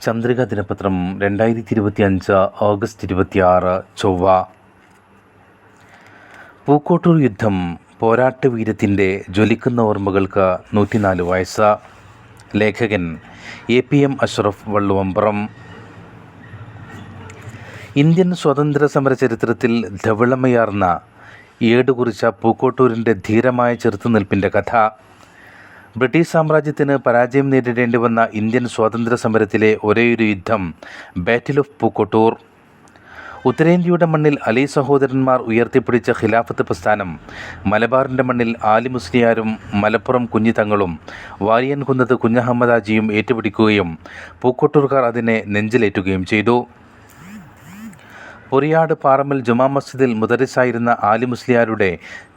ചന്ദ്രിക ദിനപത്രം രണ്ടായിരത്തി ഇരുപത്തി അഞ്ച് ഓഗസ്റ്റ് ഇരുപത്തിയാറ് ചൊവ്വ. പൂക്കോട്ടൂർ യുദ്ധം പോരാട്ട വീരത്തിന്റെ ജ്വലിക്കുന്ന ഓർമ്മകൾക്ക് നൂറ്റിനാല് വയസ്സ്. ലേഖകൻ A P M Ashraf Valluvambram. Indian സ്വാതന്ത്ര്യ സമര ചരിത്രത്തിൽ ധവളമയാർന്ന ഏടുകുറിച്ച പൂക്കോട്ടൂരിന്റെ ധീരമായ ചെറുത്തുനിൽപ്പിന്റെ കഥ. ബ്രിട്ടീഷ് സാമ്രാജ്യത്തിന് പരാജയം നേരിടേണ്ടി വന്ന ഇന്ത്യൻ സ്വാതന്ത്ര്യ സമരത്തിലെ ഒരേയൊരു യുദ്ധം ബാറ്റിൽ ഓഫ് പൂക്കോട്ടൂർ ഉത്തരേന്ത്യയുടെ മണ്ണിൽ അലി സഹോദരന്മാർ ഉയർത്തിപ്പിടിച്ച ഖിലാഫത്ത് പ്രസ്ഥാനം മലബാറിന്റെ മണ്ണിൽ ആലി മുസ്ലിയാരും മലപ്പുറം കുഞ്ഞിത്തങ്ങളും വാരിയൻകുന്നത്ത് കുഞ്ഞഹമ്മദാജിയും ഏറ്റുപിടിക്കുകയും പൂക്കോട്ടൂർക്കാർ അതിനെ നെഞ്ചിലേറ്റുകയും ചെയ്തു. പൊറിയാട് പാറമ്മൽ ജുമാ മസ്ജിദിൽ മുദരിസായിരുന്ന ആലി മുസ്ലിയാരുടെ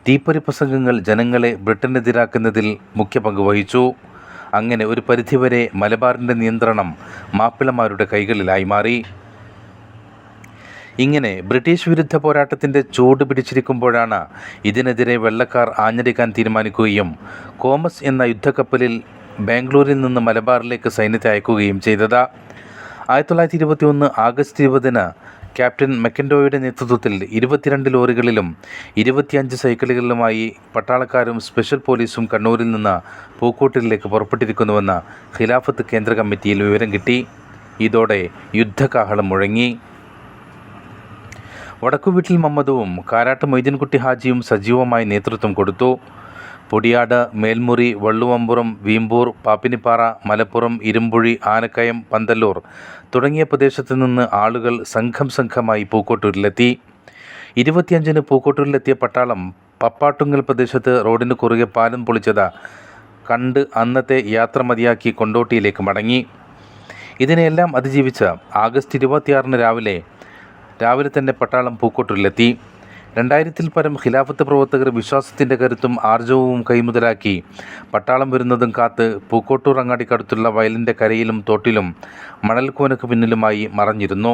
തീപ്പൊരി പ്രസംഗങ്ങൾ ജനങ്ങളെ ബ്രിട്ടനെതിരാക്കുന്നതിൽ മുഖ്യ പങ്ക് വഹിച്ചു. അങ്ങനെ ഒരു പരിധിവരെ മലബാറിന്റെ നിയന്ത്രണം മാപ്പിളമാരുടെ കൈകളിലായി മാറി. ഇങ്ങനെ ബ്രിട്ടീഷ് വിരുദ്ധ പോരാട്ടത്തിന്റെ ചൂട് പിടിച്ചിരിക്കുമ്പോഴാണ് ഇതിനെതിരെ വെള്ളക്കാർ ആഞ്ഞടിക്കാൻ തീരുമാനിക്കുകയും കോമസ് എന്ന യുദ്ധക്കപ്പലിൽ ബാംഗ്ലൂരിൽ നിന്ന് മലബാറിലേക്ക് സൈന്യത്തെ അയക്കുകയും ചെയ്തത്. ആയിരത്തി തൊള്ളായിരത്തി ഇരുപത്തി ഒന്ന് ആഗസ്റ്റ് ഇരുപതിന് ക്യാപ്റ്റൻ മെക്കൻഡോയുടെ നേതൃത്വത്തിൽ ഇരുപത്തിരണ്ട് ലോറികളിലും ഇരുപത്തിയഞ്ച് സൈക്കിളുകളിലുമായി പട്ടാളക്കാരും സ്പെഷ്യൽ പോലീസും കണ്ണൂരിൽ നിന്ന് പൂക്കോട്ടിലേക്ക് പുറപ്പെട്ടിരിക്കുന്നുവെന്ന് ഖിലാഫത്ത് കേന്ദ്ര കമ്മിറ്റിയിൽ വിവരം കിട്ടി. ഇതോടെ യുദ്ധകാഹളം മുഴങ്ങി. വടക്കുവീട്ടിൽ മമ്മദവും കാരാട്ട് മൊയ്തീൻകുട്ടി ഹാജിയും സജീവമായി നേതൃത്വം കൊടുത്തു. പൊടിയാട് മേൽമുറി വള്ളുവമ്പുറം വീമ്പൂർ പാപ്പിനിപ്പാറ മലപ്പുറം ഇരുമ്പുഴി ആനക്കയം പന്തല്ലൂർ തുടങ്ങിയ പ്രദേശത്തു നിന്ന് ആളുകൾ സംഘം സംഘമായി പൂക്കോട്ടൂരിലെത്തി. ഇരുപത്തിയഞ്ചിന് പൂക്കോട്ടൂരിലെത്തിയ പട്ടാളം പപ്പാട്ടുങ്ങൽ പ്രദേശത്ത് റോഡിന് കുറുകെ പാലം പൊളിച്ചത് കണ്ട് അന്നത്തെ യാത്ര മതിയാക്കി കൊണ്ടോട്ടിയിലേക്ക് മടങ്ങി. ഇതിനെയെല്ലാം അതിജീവിച്ച് ആഗസ്റ്റ് ഇരുപത്തിയാറിന് രാവിലെ രാവിലെ തന്നെ പട്ടാളം പൂക്കോട്ടൂരിലെത്തി. രണ്ടായിരത്തിൽ പരം ഖിലാഫത്ത് പ്രവർത്തകർ വിശ്വാസത്തിന്റെ കരുത്തും ആർജവവും കൈമുതലാക്കി. പട്ടാളം വരുന്നതും കാത്ത് പൂക്കോട്ടൂർ അങ്ങാടിക്കടുത്തുള്ള വയലിന്റെ കരയിലും തോട്ടിലും മണൽക്കോനക്ക് പിന്നിലുമായി മറഞ്ഞിരുന്നു.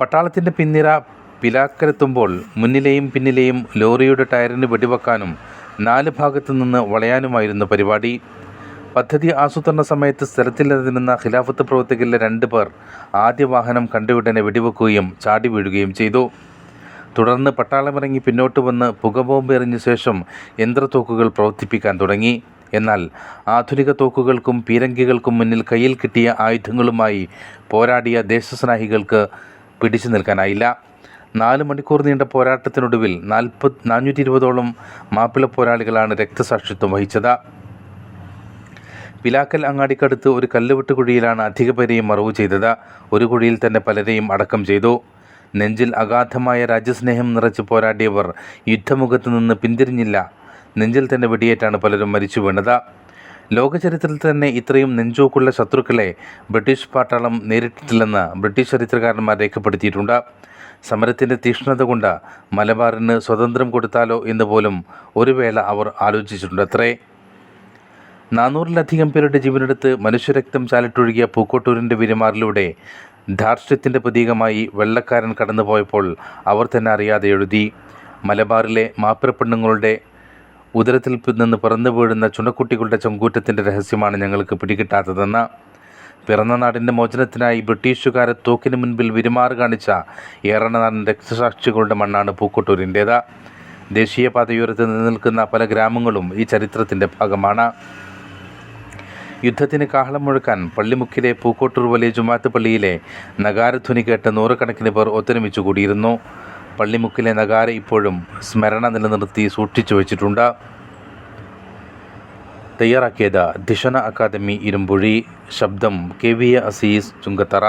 പട്ടാളത്തിന്റെ പിന്നിര പിലാക്കരെത്തുമ്പോൾ മുന്നിലെയും പിന്നിലെയും ലോറിയുടെ ടയറിന് വെടിവെക്കാനും നാല് ഭാഗത്തു നിന്ന് വളയാനുമായിരുന്നു പരിപാടി. പദ്ധതി ആസൂത്രണ സമയത്ത് സ്ഥലത്തില്ലെന്നിരുന്ന ഖിലാഫത്ത് പ്രവർത്തകരിലെ രണ്ട് പേർ ആദ്യ വാഹനം കണ്ടുവിടനെ വെടിവെക്കുകയും ചാടി വീഴുകയും ചെയ്തു. തുടർന്ന് പട്ടാളമിറങ്ങി പിന്നോട്ട് വന്ന് പുകബോംബ് എറിഞ്ഞ ശേഷം യന്ത്രത്തോക്കുകൾ പ്രവർത്തിപ്പിക്കാൻ തുടങ്ങി. എന്നാൽ ആധുനിക തോക്കുകൾക്കും പീരങ്കികൾക്കും മുന്നിൽ കയ്യിൽ കിട്ടിയ ആയുധങ്ങളുമായി പോരാടിയ ദേശസ്നേഹികൾക്ക് പിടിച്ചു നിൽക്കാനായില്ല. നാല് മണിക്കൂർ നീണ്ട പോരാട്ടത്തിനൊടുവിൽ നാൽപ്പത് നാനൂറ്റി ഇരുപതോളം മാപ്പിള പോരാളികളാണ് രക്തസാക്ഷിത്വം വഹിച്ചത്. പിലാക്കൽ അങ്ങാടിക്കടുത്ത് ഒരു കല്ലുവെട്ട് കുഴിയിലാണ് അധിക പേരെയും മറവ് ചെയ്തത്. ഒരു കുഴിയിൽ തന്നെ പലരെയും അടക്കം ചെയ്തു. നെഞ്ചിൽ അഗാധമായ രാജ്യസ്നേഹം നിറച്ച് പോരാടിയവർ യുദ്ധമുഖത്ത് നിന്ന് പിന്തിരിഞ്ഞില്ല. നെഞ്ചിൽ തന്നെ വെടിയേറ്റാണ് പലരും മരിച്ചു വീണത്. ലോകചരിത്രത്തിൽ തന്നെ ഇത്രയും നെഞ്ചോക്കുള്ള ശത്രുക്കളെ ബ്രിട്ടീഷ് പാട്ടാളം നേരിട്ടിട്ടില്ലെന്ന് ബ്രിട്ടീഷ് ചരിത്രകാരന്മാർ രേഖപ്പെടുത്തിയിട്ടുണ്ട്. സമരത്തിന്റെ തീക്ഷ്ണത കൊണ്ട് മലബാറിന് സ്വതന്ത്രം കൊടുത്താലോ എന്ന് പോലും ഒരു വേള അവർ ആലോചിച്ചിട്ടുണ്ട് അത്രേ നാനൂറിലധികം പേരുടെ ജീവനെടുത്ത് മനുഷ്യരക്തം ചാലിട്ടൊഴുകിയ പൂക്കോട്ടൂരിന്റെ വിരിമാറിലൂടെ ധാർഷ്ട്യത്തിന്റെ പ്രതീകമായി വെള്ളക്കാരൻ കടന്നുപോയപ്പോൾ അവർ തന്നെ അറിയാതെ എഴുതി. മലബാറിലെ മാപ്പിറപ്പെണ്ണുങ്ങളുടെ ഉദരത്തിൽ നിന്ന് പിറന്നു വീഴുന്ന ചുണക്കുട്ടികളുടെ ചങ്കൂറ്റത്തിന്റെ രഹസ്യമാണ് ഞങ്ങൾക്ക് പിടികിട്ടാത്തതെന്ന്. പിറന്ന നാടിന്റെ മോചനത്തിനായി ബ്രിട്ടീഷുകാരെ തോക്കിന് മുൻപിൽ വിരുമാറ് കാണിച്ച ഏറണനാടൻ രക്തസാക്ഷികളുടെ മണ്ണാണ് പൂക്കോട്ടൂരിന്റേത് ദേശീയപാതയോരത്ത് നിലനിൽക്കുന്ന പല ഗ്രാമങ്ങളും ഈ ചരിത്രത്തിന്റെ ഭാഗമാണ്. യുദ്ധത്തിന് കാഹളം മുഴക്കാൻ പള്ളിമുക്കിലെ പൂക്കോട്ടൂർ വലിയ ജുമാത്ത് പള്ളിയിലെ നഗാരധ്വനി കേട്ട് നൂറുകണക്കിന് പേർ ഒത്തൊരുമിച്ചു കൂടിയിരുന്നു. പള്ളിമുക്കിലെ നഗാര ഇപ്പോഴും സ്മരണ നിലനിർത്തി സൂക്ഷിച്ചു വച്ചിട്ടുണ്ട്. തയ്യാറാക്കിയത് ദിഷണ അക്കാദമി ഇരുമ്പുഴി. ശബ്ദം K V A Azeez Chungathara.